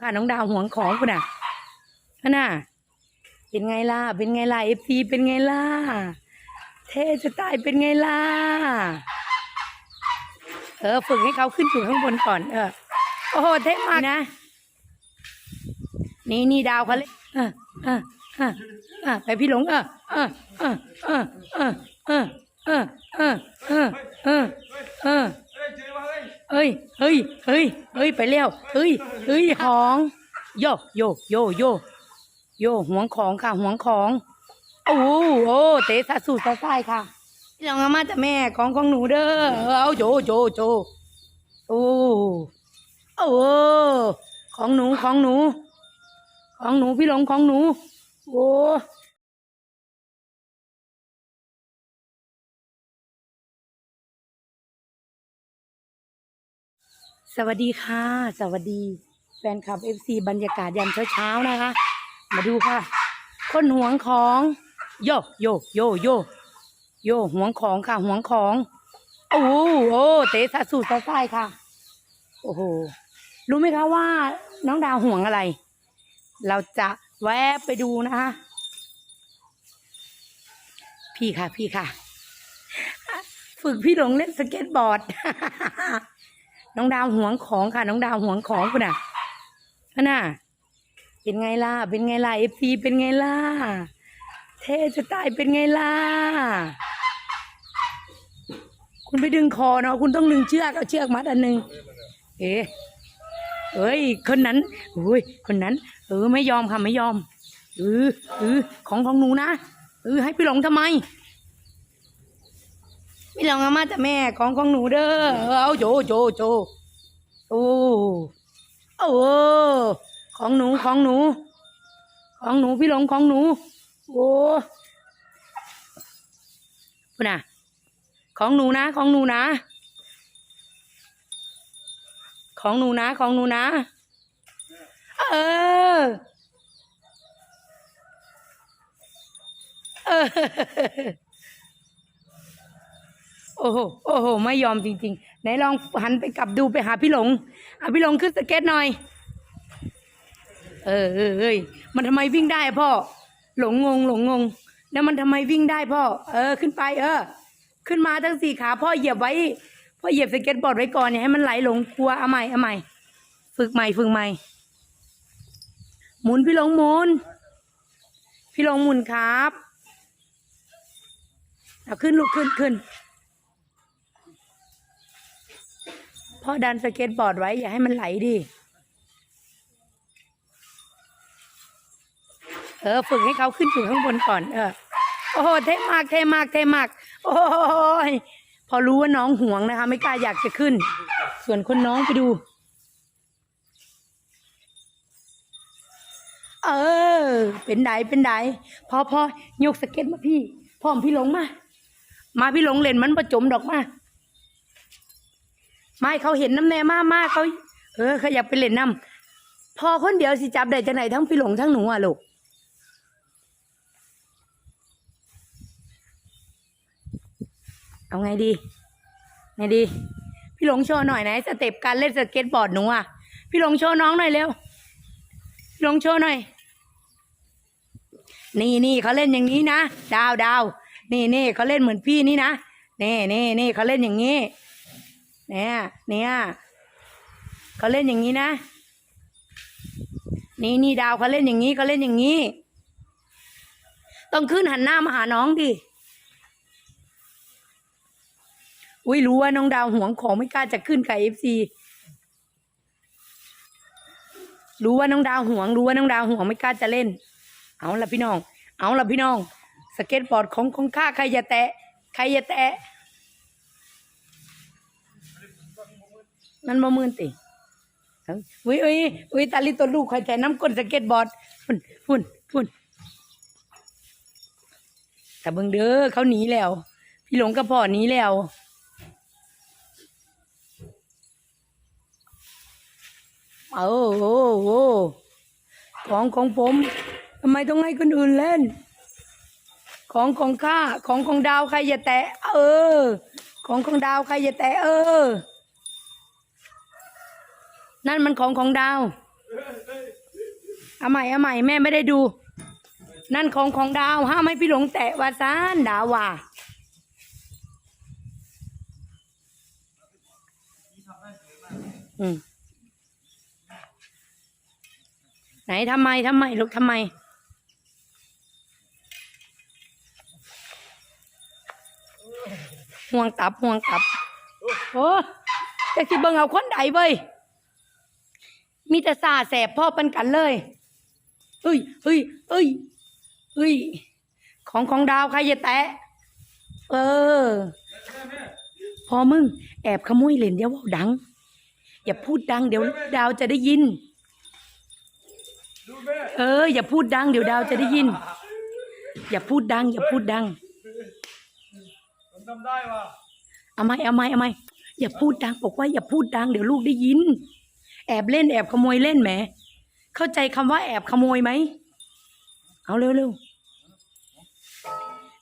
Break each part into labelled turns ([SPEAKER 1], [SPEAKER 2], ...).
[SPEAKER 1] ค่ะน้องดาวห่วงของคุณน่ะนั่นน่ะเป็นไงล่ะ เป็นไงล่ะเอฟซีเป็นไงล่ะ เท่จะตายเป็นไงล่ะ เออ ฝึกให้เขาขึ้นอยู่ข้างบนก่อน เออ โอ้โห เท่มากนะ นี่นี่ดาวเขาเลยเออเออเออเออไปพี่หลง เออเออเออเออเออเออเออเออเออเออ เอ้ยเฮ้ยเฮ้ยเฮ้ยไปเร็วเฮ้ยเฮ้ยของ โยโยโยโยโยห่วงของค่ะห่วงของ โอ้โหโอ้เตะสะสูดสะสายค่ะพี่ลงเอามาแต่แม่ของของหนูเด้อเอาโจโจโจโอ้โอ้ของหนูของหนู ของหนูพี่หลงของหนูโอ้ สวัสดีค่ะ สวัสดี แฟนคลับเอฟซีบรรยากาศยามเช้าๆนะคะ มาดูค่ะ คนหวงของโยโยโยโยโยหวงของค่ะหวงของโอ้โหโอ้เตะสะสูดสะสายค่ะ โอ้โหรู้ไหมคะว่าน้องดาวห่วงอะไร เราจะแวะไปดูนะคะพี่ค่ะพี่ค่ะ ฝึกพี่หลงเล่นสเก็ตบอร์ด น้องดาวห่วงของค่ะ น้องดาวห่วงของคุณน่ะนั่นน่ะเป็นไงล่ะ เป็นไงล่ะเอฟซีเป็นไงล่ะ เท่จะตายเป็นไงล่ะ คุณไปดึงคอเนาะ คุณต้องดึงเชือก เอาเชือกมัดอันหนึ่งเอ๊เอ้ย คนนั้นอุ้ย คนนั้น เออ ไม่ยอมค่ะ ไม่ยอม เออเออของของหนูนะ เออ ให้พี่หลงทำไม พี่หลงเอามาแต่แม่ของของหนูเด้อเอาโจโจโจโอ้โอ้ของหนูของหนู ของหนูพี่หลงของหนู โอ้คุณน่ะ ของหนูนะ ของหนูนะ ของหนูนะ ของหนูนะ เออ เออ โอ้โห โอ้โห ไม่ยอมจริงๆ ไหนลองหันไปกลับดูไปหาพี่หลงอะพี่หลงขึ้นสเก็ตหน่อย เออเออเอ้ยมันทำไมวิ่งได้พ่อ หลงงงหลงงง แล้วมันทำไมวิ่งได้พ่อ เออ ขึ้นไป เออ ขึ้นมาทั้งสี่ขาพ่อเหยียบไว้ พ่อเหยียบสเก็ตบอร์ดไว้ก่อนอย่าให้มันไหลหลงกลัวเอาใหม่เอาใหม่ ฝึกใหม่ฝึกใหม่ หมุนพี่หลงหมุน พี่หลงหมุนครับเอาขึ้นลูกขึ้นขึ้น พ่อดันสเก็ตบอร์ดไว้ อย่าให้มันไหลดิเออฝึกให้เขาขึ้นอยู่ข้างบนก่อน เออ โอ้โหเท่มากเท่มากเท่มาก โอ้ยพอรู้ว่าน้องห่วงนะคะ ไม่กล้าอยากจะขึ้น ส่วนคนน้องไปดู เออ เป็นไดเป็นไดพอพอยกสเก็ตมาพี่ พร้อมพี่หลงมา มาพี่หลงเล่นมันประจมดอกมา ไม่เขาเห็นน้ำแน่มากมากเขาเออเขาอยากไปเล่นน้ำพอคนเดียวสิจับได้จังไหนทั้งพี่หลงทั้งหนูอะลูกเอาไงดี ไงดี พี่หลงโชว์หน่อยไหนสเต็ปการเล่นสเก็ตบอร์ดหนูอะ พี่หลงโชว์น้องหน่อยเร็วพี่หลงโชว์หน่อย นี่นี่เขาเล่นอย่างนี้นะดาวดาวนี่นี่เขาเล่นเหมือนพี่นี่นะนี่นี่นี่เขาเล่นอย่างนี้ เนี่ยเนี่ยเขาเล่นอย่างนี้นะ นี่นี่ดาวเขาเล่นอย่างนี้เขาเล่นอย่างนี้ ต้องขึ้นหันหน้ามาหาน้องดิอุ้ยรู้ว่าน้องดาวห่วงของไม่กล้าจะขึ้นกับเอฟซีรู้ว่าน้องดาวห่วง รู้ว่าน้องดาวห่วงไม่กล้าจะเล่น เอาละพี่น้อง เอาละพี่น้อง สเก็ตบอร์ดของของข้าใครอย่าแตะ ใครอย่าแตะ มันบ่มื่นติอุ้ยอุ้ยอุ้ยตาลิตัวลูกคอยแต่น้ำก้นสเก็ตบอร์ดพุ่นพุ่นพุ่นแต่เบิ่งเด้อเขาหนีแล้ว พี่หลงกับพ่อหนีแล้วเออโอ้โหของของผมทำไมต้องให้คนอื่นเล่น ของของข้าของของดาวใครอย่าแตะ เออ ของของดาวใครอย่าแตะเออ นั่นมันของของดาว
[SPEAKER 2] เออเออ
[SPEAKER 1] เอาใหม่เอาใหม่แม่ไม่ได้ดู นั่นของของดาวห้ามให้พี่หลงแตะวาซานดาวว่าอืมไหนทำไมทำไมลูกทำไม ห่วงตับห่วงตับ โอ้จะสิเบิ่งเอาคนใดเว้ย มีแต่สาแสบพ่อปันกันเลยเอ้ยเอ้ยเอ้ยเอ้ย ของของดาวใครจะแตะ เออ พอมึง แอบขโมยเล่นเดี๋ยวเว่าดัง อย่าพูดดัง เดี๋ยวดาวจะได้ยิน
[SPEAKER 2] ดูแม่
[SPEAKER 1] เออ อย่าพูดดัง เดี๋ยวดาวจะได้ยิน อย่าพูดดัง อย่าพูดดัง
[SPEAKER 2] ผมทำได้ว่ะ
[SPEAKER 1] เอาไหมเอาไหมเอาไหมอย่าพูดดังบอกว่าอย่าพูดดัง เดี๋ยวลูกได้ยิน แอบเล่นแอบขโมยเล่นแหม เข้าใจคำว่าแอบขโมยไหม เอาเร็วเร็ว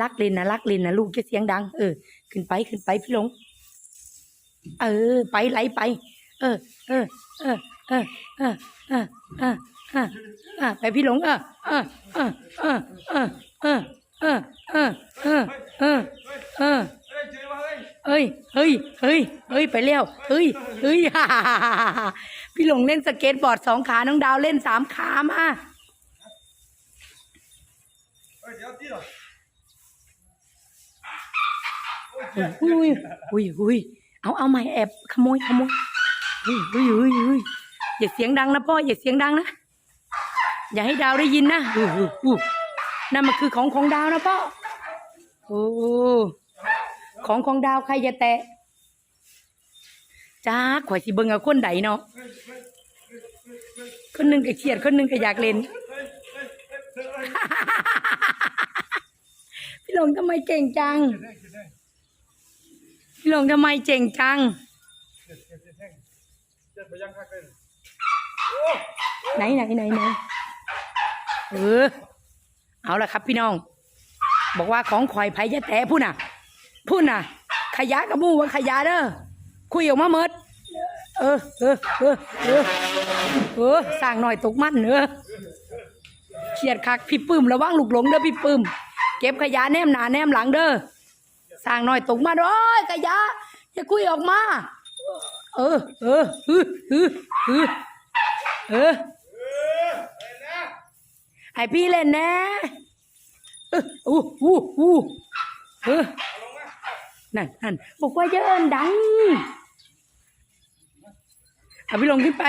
[SPEAKER 1] ลักล่นนะลักล่นนะลูกจะเสียงดัง เออ ขึ้นไปขึ้นไปพี่หลง เออ ไปไหลไป เออ เออ เออ เออ เออ เออ เออเออเออไปพี่หลง เออ เออ เออ เออ เออ เออ เออ เออ เออ เออเออ
[SPEAKER 2] เอ้ยเจอมาเฮ้ย
[SPEAKER 1] เฮ้ย เฮ้ย เฮ้ย เฮ้ย ไปเร็วเฮ้ย เฮ้ยฮ่าฮ่าฮ่าฮ่าฮ่าพี่หลงเล่นสเก็ตบอร์ดสองขา น้องดาวเล่นสามขามา
[SPEAKER 2] เฮ้ยเดี๋ยวที่หรอ
[SPEAKER 1] อุ้ยอุ้ยอุ้ยเอาเอาใหม่แอบขโมยขโมยอุ้ยอุ้ยอุ้ยอุ้ยอย่าเสียงดังนะพ่ออย่าเสียงดังนะ อย่าให้ดาวได้ยินนะอู้หูอู้นั่นมันคือของของดาวนะพ่อโอ้ ของของดาวใครจะแตะจ้าข่อยสิเบิ่งเอาคนใดเนาะคนหนึ่งก็เครียดคนหนึ่งก็อยากเล่น พี่หลงทำไมเก่งจัง พี่หลงทำไมเจ๋งจัง
[SPEAKER 2] เจ็ดเจ็ดเจ็ดแท่งจัง
[SPEAKER 1] ไหนไหนไหนไหนเออ เอาละครับพี่น้อง บอกว่าของข่อยไผจะแตะพูดน่ะ พูดน่ะ ขยะกับมู่ว่าขยะเด้อคุยออกมาเมิดเออเออเออเออเออสร้างหน่อยตกมันเออเขียดคักพี่ปื้มระวังลูกหลงเด้อพี่ปื้มเก็บขยะแนมหนาแนมหลังเด้อสร้างหน่อยตกมันโอ้ยขยะอย่าคุยออกมา เออเออเออเออเออเออให้พี่เล่นนะเอออู้อู้อู้เออ นั่นนั่นบอกว่าเยอะเอินดังเอาพี่ลงขึ้นไป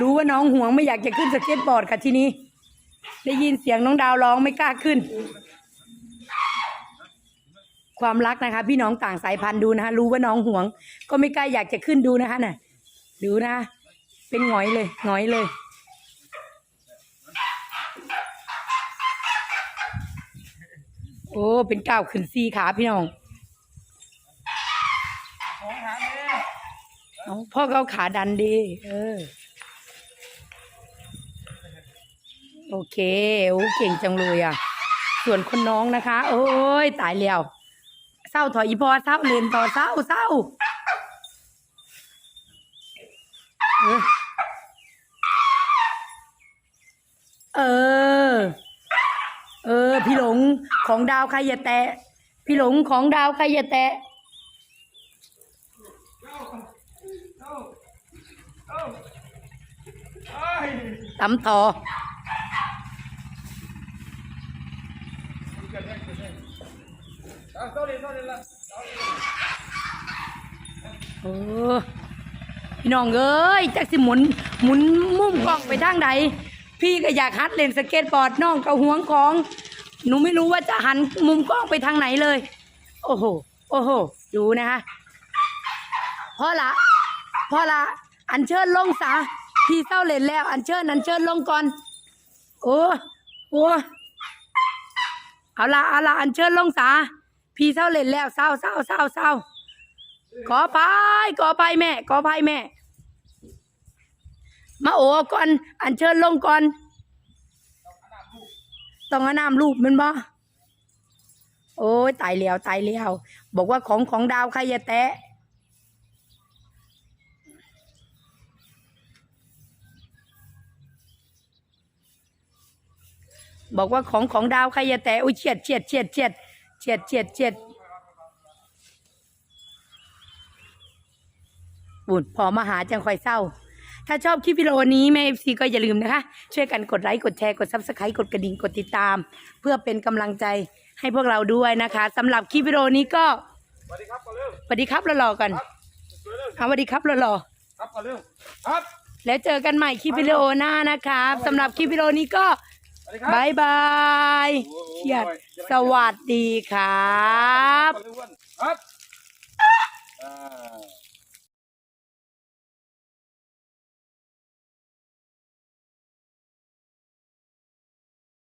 [SPEAKER 1] รู้ว่าน้องห่วงไม่อยากจะขึ้นสเก็ตบอร์ดค่ะทีนี้ ได้ยินเสียงน้องดาวร้องไม่กล้าขึ้น ความรักนะคะ พี่น้องต่างสายพันธุ์ดูนะคะ รู้ว่าน้องห่วง ก็ไม่กล้าอยากจะขึ้นดูนะคะน่ะดูนะ เป็นหงอยเลยหงอยเลย โอ้เป็นก้าวขึ้นสี่ขาพี่น้อง
[SPEAKER 2] องหาแม่
[SPEAKER 1] เอาพ่อเอาขาดันดี เออ โอเค โอ้เก่งจังเลยอะ ส่วนคนน้องนะคะ โอ้ย ตายแล้ว เศร้าถอยอีพอเศร้าเลนต่อเศร้าเศร้าเออเออ เออ พี่หลงของดาวใครอย่าแตะ พี่หลงของดาวใครอย่าแตะ ตำต่อ
[SPEAKER 2] เเจ็ดแท่งเอาเท่านี้เท่านี้ละเอ
[SPEAKER 1] พี่น้องเอ้ยจักสิหมุนหมุนมุมกล้องไปทางใดพี่ก็อยากฮัดเล่นสเก็ตบอร์ดน้องก็ห่วงของ หนูไม่รู้ว่าจะหันมุมกล้องไปทางไหนเลย โอ้โห โอ้โห ดูนะคะพ่อละพ่อละ อันเชิญลงซะพี่เศร้าเล่นแล้ว อันเชิญอันเชิญลงก่อน โอ้โอ้ เอาละเอาละอันเชิญลงสาพี่เศร้าเล่นแล้วเศร้าเศร้าเศร้าเศร้าขอพายขอพายแม่ขอพายแม่ มาโอ้ก่อนอันเชิญลงก่อน ต้องอาน้ำรูปมันบ่โอ้ยตายแล้วตายแล้วบอกว่าของของดาวใครอย่าแตะ บอกว่าของของดาวใครอย่าแตะอุ้ยเฉียดเฉียดเฉียดเฉียดเฉียดเฉียดเฉียดบุญพอมาหาจังคอยเศร้า ถ้าชอบคลิปวิดีโอนี้แม่เอฟซีก็อย่าลืมนะคะ ช่วยกันกดไลค์ กดแชร์ กดซับสไครต์กดกระดิ่ง กดติดตาม เพื่อเป็นกำลังใจให้พวกเราด้วยนะคะสำหรับคลิปวิดีโอนี้ก็
[SPEAKER 2] สวัสดีครับก่อนเร็ว
[SPEAKER 1] สวัสดีครับรอๆกัน
[SPEAKER 2] ครับสวยเร็ว
[SPEAKER 1] เอาสวัสดีครับรอ
[SPEAKER 2] ครับก่อนเร็วครับ
[SPEAKER 1] ๆแล้วเจอกันใหม่คลิปวิดีโอหน้านะครับสำหรับคลิปวิดีโอนี้ก็
[SPEAKER 2] สวัสดีครั บ
[SPEAKER 1] บายบาย
[SPEAKER 2] โอ้โห
[SPEAKER 1] เขียดสวัสดีครับ
[SPEAKER 2] ก่อนเร็วอ้วนครับอ่า